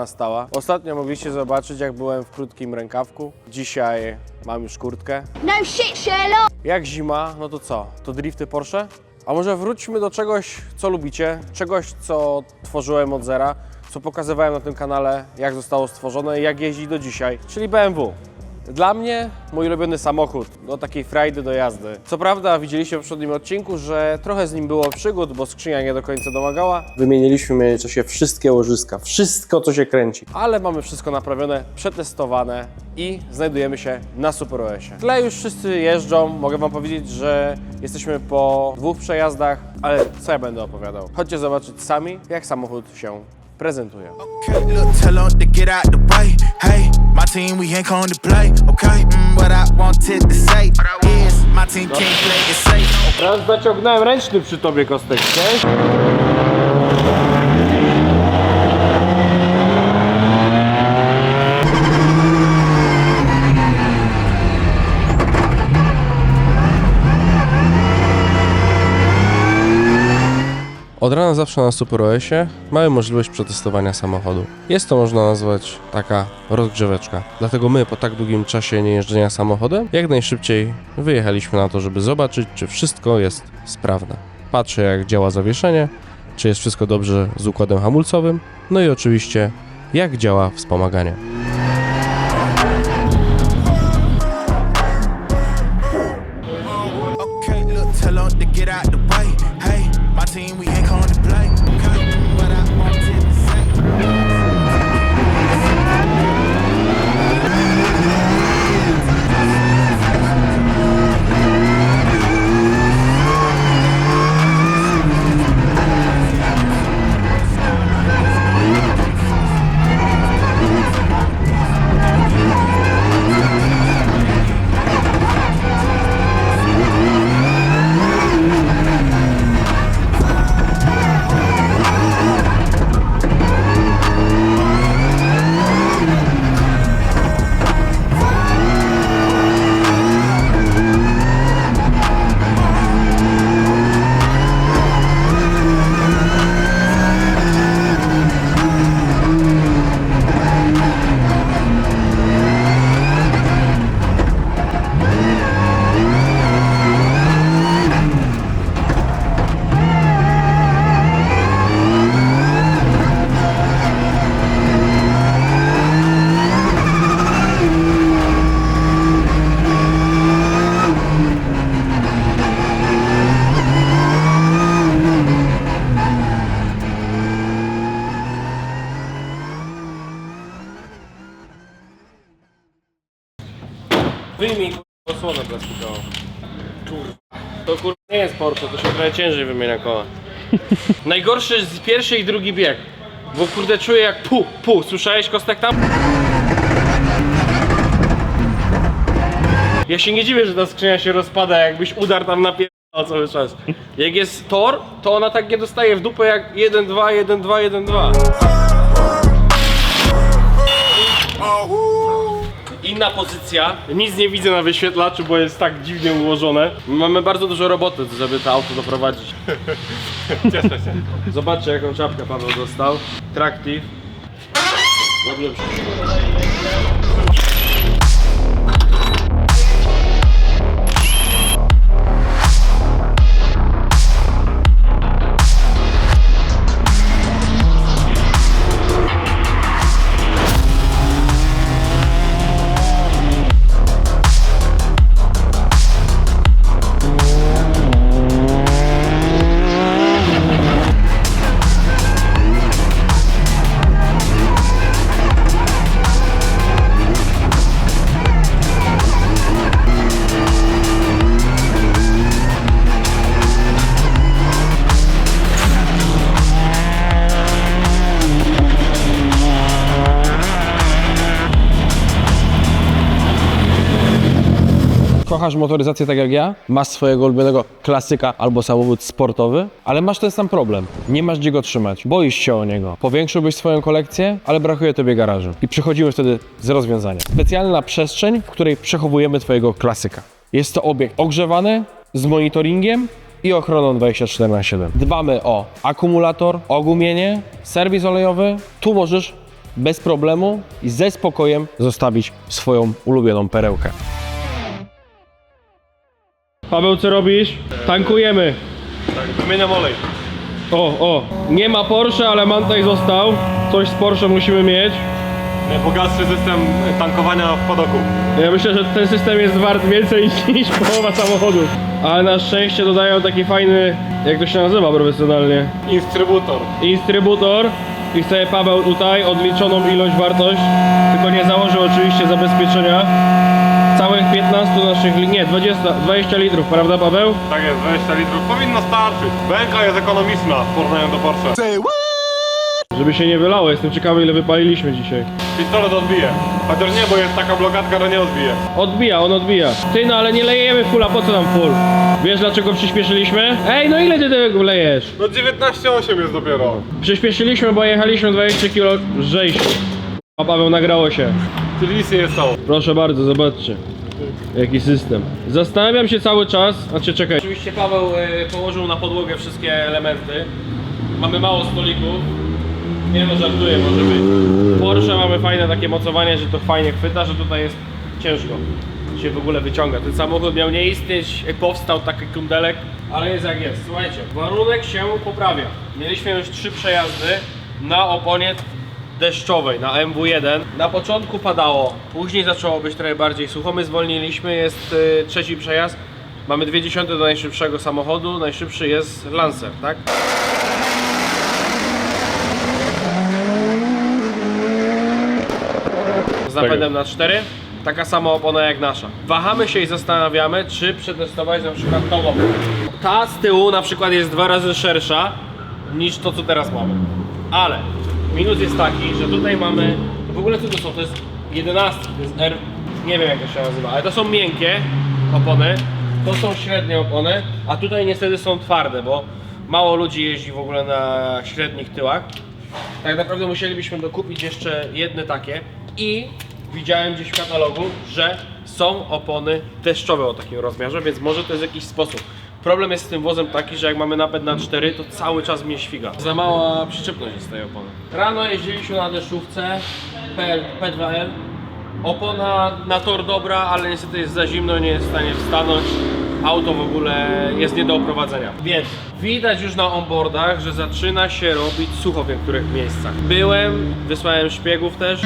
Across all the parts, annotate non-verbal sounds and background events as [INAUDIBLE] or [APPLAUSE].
Nastała. Ostatnio mogliście zobaczyć, jak byłem w krótkim rękawku. Dzisiaj mam już kurtkę. No shit, Sherlock! Jak zima, no to co? To drifty Porsche? A może wróćmy do czegoś, co lubicie, czegoś, co tworzyłem od zera, co pokazywałem na tym kanale, jak zostało stworzone i jak jeździ do dzisiaj, czyli BMW. Dla mnie mój ulubiony samochód do takiej frajdy do jazdy. Co prawda widzieliście w poprzednim odcinku, że trochę z nim było przygód, bo skrzynia nie do końca domagała. Wymieniliśmy w międzyczasie wszystkie łożyska, wszystko co się kręci. Ale mamy wszystko naprawione, przetestowane i znajdujemy się na Super OS-ie. W tle już wszyscy jeżdżą, mogę Wam powiedzieć, że jesteśmy po dwóch przejazdach, ale co ja będę opowiadał? Chodźcie zobaczyć sami, jak samochód się prezentuje. Okay, look, my team, we ain't come to play. Okay, mm, what I wanted to say is my team can't play it safe. Raz zaciągnąłem ręczny przy tobie, Kostek, cześć. Od rana zawsze na Super OS-ie mamy możliwość przetestowania samochodu. Jest to można nazwać taka rozgrzeweczka. Dlatego my po tak długim czasie niejeżdżenia samochodem jak najszybciej wyjechaliśmy na to, żeby zobaczyć, czy wszystko jest sprawne. Patrzę jak działa zawieszenie, czy jest wszystko dobrze z układem hamulcowym, no i oczywiście jak działa wspomaganie. Ciężej wymienia koła. Najgorszy jest pierwszy i drugi bieg. Bo kurde czuję jak pu, pu. Słyszałeś kostek tam? Ja się nie dziwię, że ta skrzynia się rozpada, jakbyś udar tam napierdał cały czas. Jak jest tor, to ona tak nie dostaje w dupę jak 1, 2, 1, 2, 1, 2. Inna pozycja. Nic nie widzę na wyświetlaczu, bo jest tak dziwnie ułożone. Mamy bardzo dużo roboty, żeby to auto doprowadzić. [LAUGHS] Cieszę się. Zobaczcie, jaką czapkę Paweł dostał. Tractive. Dobrze kochasz motoryzację tak jak ja, masz swojego ulubionego klasyka albo samochód sportowy, ale masz ten sam problem. Nie masz gdzie go trzymać, boisz się o niego. Powiększyłbyś swoją kolekcję, ale brakuje tobie garażu. I przychodzimy wtedy z rozwiązaniem. Specjalna przestrzeń, w której przechowujemy twojego klasyka. Jest to obiekt ogrzewany, z monitoringiem i ochroną 24 na 7. Dbamy o akumulator, ogumienie, serwis olejowy. Tu możesz bez problemu i ze spokojem zostawić swoją ulubioną perełkę. Paweł, co robisz? Tankujemy. Wymieniam olej. O, o, nie ma Porsche, ale Mantaj został. Coś z Porsche musimy mieć. Bogatszy system tankowania w padoku. Ja myślę, że ten system jest wart więcej [LAUGHS] niż połowa samochodów. Ale na szczęście dodają taki fajny, jak to się nazywa profesjonalnie, Instrybutor. instrybutor. I chce Paweł tutaj odliczoną ilość wartość, tylko nie założył oczywiście zabezpieczenia. Całych 15 naszych, li- nie, 20, 20 litrów, prawda Paweł? Tak jest, 20 litrów. Powinno starczyć. Bęka jest ekonomiczna w porównaniu do Porsche. Żeby się nie wylało, jestem ciekawy ile wypaliliśmy dzisiaj. Pistolet odbije. Chociaż nie, bo jest taka blokatka, że nie odbije. Odbija, on odbija. Ty, no ale nie lejemy fulla, po co nam full? Wiesz dlaczego przyspieszyliśmy? Ej, no ile ty tego lejesz? No 19,8 jest dopiero. Przyspieszyliśmy, bo jechaliśmy 20 km lżejsi. A Paweł nagrało się. Czyli nic nie jest stało. Proszę bardzo, zobaczcie. Jaki system. Zastanawiam się cały czas, znaczy czekaj. Oczywiście Paweł e, położył na podłogę wszystkie elementy. Mamy mało stolików. Nie no, żartuję, może być. W Porsche mamy fajne takie mocowanie, że to fajnie chwyta, że tutaj jest ciężko. Się w ogóle wyciąga. Ten samochód miał nie istnieć, powstał taki kundelek, ale jest jak jest. Słuchajcie, warunek się poprawia. Mieliśmy już trzy przejazdy na oponie deszczowej na MW1. Na początku padało, później zaczęło być trochę bardziej sucho. My zwolniliśmy, jest y, trzeci przejazd. Mamy dwie dziesiąte do najszybszego samochodu. Najszybszy jest Lancer, tak? Z napędem na 4. Taka sama opona jak nasza. Wahamy się i zastanawiamy, czy przetestować na przykład tą oponę. Ta z tyłu na przykład jest dwa razy szersza niż to, co teraz mamy. Ale minus jest taki, że tutaj mamy. W ogóle co to są? To jest 11, to jest R. Nie wiem jak to się nazywa, ale to są miękkie opony, to są średnie opony, a tutaj niestety są twarde, bo mało ludzi jeździ w ogóle na średnich tyłach. Tak naprawdę musielibyśmy dokupić jeszcze jedne takie i widziałem gdzieś w katalogu, że są opony deszczowe o takim rozmiarze, więc może to jest jakiś sposób. Problem jest z tym wozem taki, że jak mamy napęd na 4, to cały czas mnie świga. Za mała przyczepność jest tej opony. Rano jeździliśmy na deszczówce P, P2L. Opona na tor dobra, ale niestety jest za zimno, nie jest w stanie wstanąć. Auto w ogóle jest nie do oprowadzenia. Więc widać już na onboardach, że zaczyna się robić sucho w niektórych miejscach. Byłem, wysłałem szpiegów też.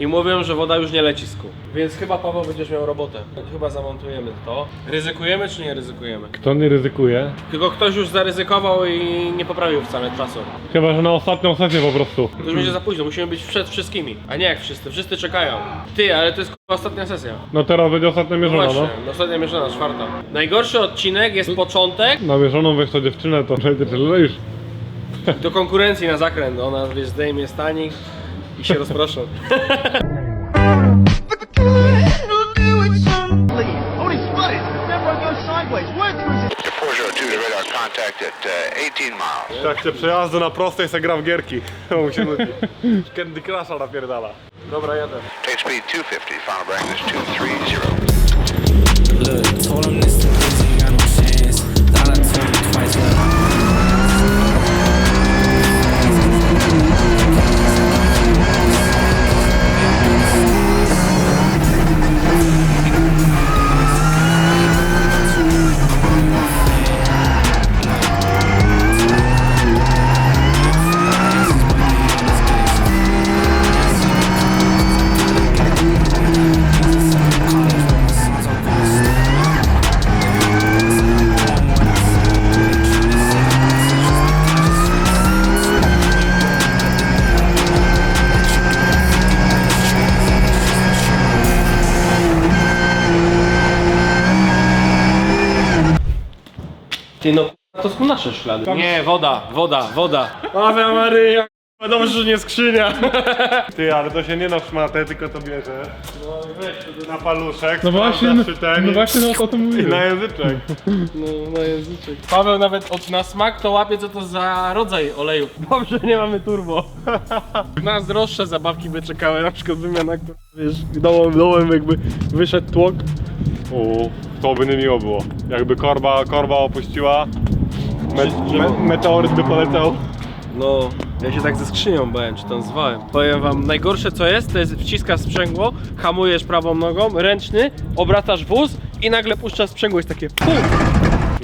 I mówią, że woda już nie leci z kół. Więc chyba Paweł będziesz miał robotę. Chyba zamontujemy to. Ryzykujemy czy nie ryzykujemy? Kto nie ryzykuje? Tylko ktoś już zaryzykował i nie poprawił wcale czasu. Chyba, że na ostatnią sesję po prostu. To już będzie za późno, musimy być przed wszystkimi. A nie jak wszyscy, wszyscy czekają. Ty, ale to jest k***a ostatnia sesja. No teraz będzie ostatnia mierzona, Właśnie, no. ostatnia mierzona, czwarta. Najgorszy odcinek jest początek Na mierzoną weź to dziewczynę, to [LAUGHS] będzie tyle już. do konkurencji na zakręt. Ona zdejmie stanik i się at uh, 18 miles. Jak się przejazdy na prostej se gra w gierki. [LAUGHS] Bo mu się nudzi. Candy Crusha napierdala. Dobra, jadę. Take speed 250, final bearing is 230. Look, told him this too Ty no, to są nasze ślady. Nie, woda, woda, woda. Ave Maryja, dobrze, że nie skrzynia. [LAUGHS] Ty, ale to się nie na szmatę, tylko to bierze. Na paluszek, No właśnie, ten no właśnie no, o tym i mówiłem. na języczek. [LAUGHS] No, na języczek. Paweł nawet od na smak to łapie co to za rodzaj oleju. [LAUGHS] Dobrze, nie mamy turbo. Nas droższe zabawki by czekały, na przykład wymiana, wiesz, dołem, dołem jakby wyszedł tłok. O, To by nie miło było. Jakby korba, korba opuściła, me, me, meteoryt by poleciał. No, ja się tak ze skrzynią bałem, czy to nazwałem. Powiem wam, najgorsze co jest, to jest wciskasz sprzęgło, hamujesz prawą nogą, ręczny, obracasz wóz i nagle puszczasz sprzęgło, jest takie PUM!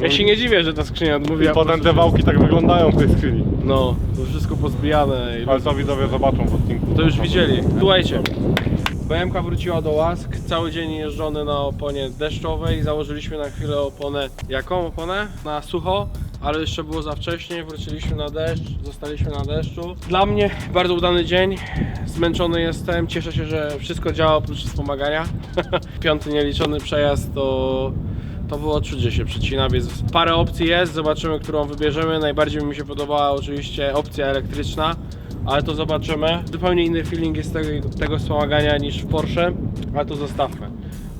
Ja się nie dziwię, że ta skrzynia I odmówiła. potem te wałki tak wyglądają w tej skrzyni. No, to wszystko pozbijane i Ale to widzowie zobaczą w odcinku. to już widzieli. Słuchajcie, BMK wróciła do łask, cały dzień jeżdżony na oponie deszczowej, założyliśmy na chwilę oponę, jaką oponę? Na sucho, ale jeszcze było za wcześnie, wróciliśmy na deszcz, zostaliśmy na deszczu. Dla mnie bardzo udany dzień, zmęczony jestem, cieszę się, że wszystko działa oprócz wspomagania. [LAUGHS] Piąty nieliczony przejazd to to było czuć, że się przecina, więc parę opcji jest, zobaczymy, którą wybierzemy. Najbardziej mi się podobała oczywiście opcja elektryczna, ale to zobaczymy. Zupełnie inny feeling jest tego, tego wspomagania niż w Porsche, ale to zostawmy.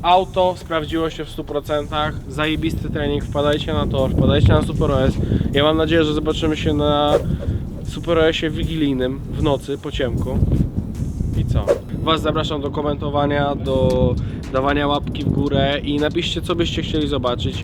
Auto sprawdziło się w 100%, zajebisty trening, wpadajcie na to, wpadajcie na Super OS. Ja mam nadzieję, że zobaczymy się na Super OSie wigilijnym w nocy po ciemku. I co? Was zapraszam do komentowania, do dawania łapki w górę i napiszcie, co byście chcieli zobaczyć.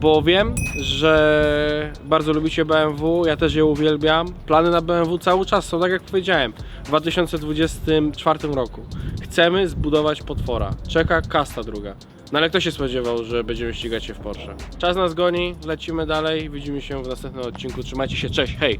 Bo wiem, że bardzo lubicie BMW, ja też je uwielbiam. Plany na BMW cały czas są, tak jak powiedziałem, w 2024 roku. Chcemy zbudować potwora. Czeka kasta druga. No ale kto się spodziewał, że będziemy ścigać się w Porsche? Czas nas goni, lecimy dalej, widzimy się w następnym odcinku. Trzymajcie się, cześć, hej!